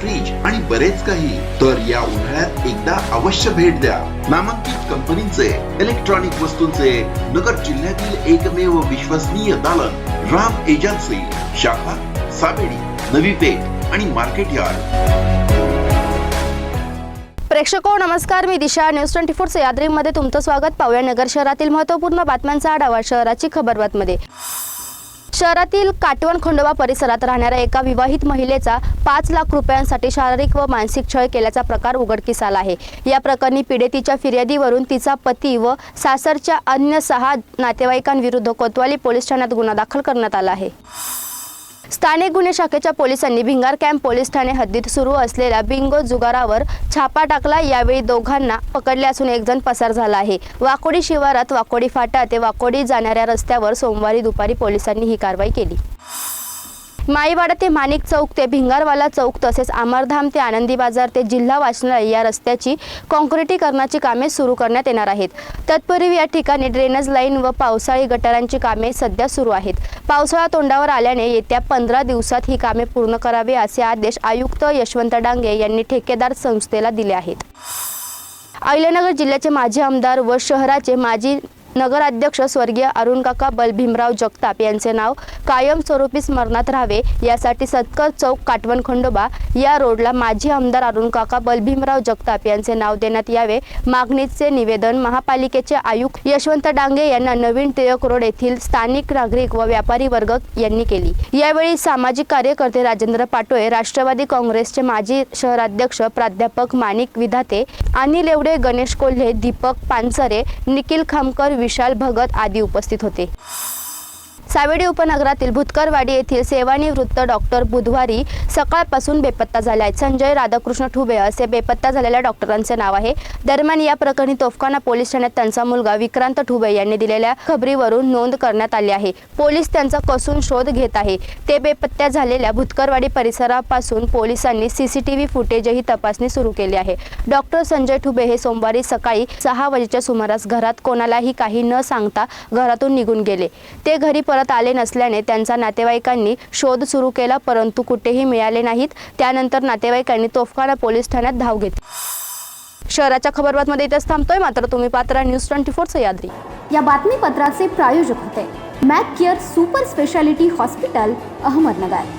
Fridge आणि बरेच काही. तर या उन्हाळ्यात एकदा अवश्य भेट द्या. नामांकित कंपनीचे इलेक्ट्रॉनिक वस्तूंचे नगर जिल्ह्यातील एकमेव विश्वसनीय दालन राम एजन्सी शाखा साबेडी नवी पेठ आणि मार्केट यार्ड. प्रेक्षको नमस्कार. मी दिशा. न्यूज ट्वेंटी फोर सह्याद्रीमध्ये तुमचं स्वागत. पाहूया नगर शहरातील महत्त्वपूर्ण बातम्यांचा आढावा शहराची खबरबातमध्ये शहरातील काटवण खंडोबा परिसरात राहणाऱ्या एका विवाहित महिलेचा पाच लाख रुपयांसाठी शारीरिक व मानसिक छळ केल्याचा प्रकार उघडकीस आला आहे. या प्रकरणी पीडितीच्या फिर्यादीवरून तिचा पती व सासरच्या अन्य सहा नातेवाईकांविरुद्ध कोतवाली पोलीस ठाण्यात गुन्हा दाखल करण्यात आला आहे. स्थानिक गुन्हे शाखेच्या पोलिसांनी भिंगार कॅम्प पोलीस ठाणे हद्दीत सुरू असलेल्या बिंगो जुगारावर छापा टाकला. यावेळी दोघांना पकडले असून एक जण पसार झाला आहे. वाकोडी शिवारात वाकोडी फाटा ते वाकोडी जाणाऱ्या रस्त्यावर सोमवारी दुपारी पोलिसांनी ही कारवाई केली. माईवाडा ते माणिक चौक ते भिंगारवाला चौक तसेच आमरधाम ते आनंदी बाजार ते जिल्हा वाचनालय या रस्त्याची काँक्रिटीकरणाची कामे सुरू करण्यात येणार आहेत. तत्पूर्वी या ठिकाणी ड्रेनेज लाईन व पावसाळी गटारांची कामे सध्या सुरू आहेत. पावसाळा तोंडावर आल्याने येत्या पंधरा दिवसात ही कामे पूर्ण करावी असे आदेश आयुक्त यशवंत डांगे यांनी ठेकेदार संस्थेला दिले आहेत. अहिल्यानगर जिल्ह्याचे माजी आमदार व शहराचे माजी नगराध्यक्ष स्वर्गीय अरुणकाका बलभीमराव जगताप यांचे नाव कायमस्वरूपी स्मरणात राहावे यासाठी सत्कर चौक काटवण खंडोबा या रोडला माजी आमदार अरुणकाका बलभीमराव जगताप यांचे नाव देण्यात यावे. मागणीचे निवेदन महापालिकेचे आयुक्त यशवंत डांगे यांना नवीन टिळक रोड येथील स्थानिक नागरिक व व्यापारी वर्ग यांनी केली. यावेळी सामाजिक कार्यकर्ते राजेंद्र पाटोळे राष्ट्रवादी काँग्रेसचे माजी शहराध्यक्ष प्राध्यापक माणिक विधाते अनिल एवढे गणेश कोल्हे दीपक पानसरे निखिल खामकर विशाल भगत आदी उपस्थित होते. सावेडी उपनगरातील भुतकरवाडी येथील सेवानिवृत्त डॉक्टर बुधवारी सकाळपासून बेपत्ता झाले आहेत. संजय राधाकृष्ण ठुबे असे बेपत्ता झालेल्या डॉक्टरांचे नाव आहे. दरम्यान या प्रकरणी तोफखाना पोलीस ठाण्यात त्यांचा मुलगा विक्रांत ठुबे यांनी दिलेल्या खबरीवरून नोंद करण्यात आली आहे. पोलीस त्यांचा कसून शोध घेत आहे. ते बेपत्ता झालेल्या भुतकरवाडी परिसरापासून पोलिसांनी सीसीटीव्ही फुटेजही तपासणी सुरू केली आहे. डॉक्टर संजय ठुबे हे सोमवारी सकाळी सहा वाजेच्या सुमारास घरात कोणालाही काही न सांगता घरातून निघून गेले. ते घरी परत आले नसल्याने त्यांचा नातेवाईकांनी शोध सुरू केला परंतु कुठेही मिळाले नाहीत. त्यानंतर नातेवाईकांनी तोफखाना पोलीस ठाण्यात धाव घेतली. शहराच्या खबरबातमध्ये इथेच थांबतोय. मात्र तुम्ही पात्रा न्यूज ट्वेंटी फोर सह्याद्री या बातमीपत्राचे प्रायोजक होते. Mac care super speciality hospital Ahmednagar.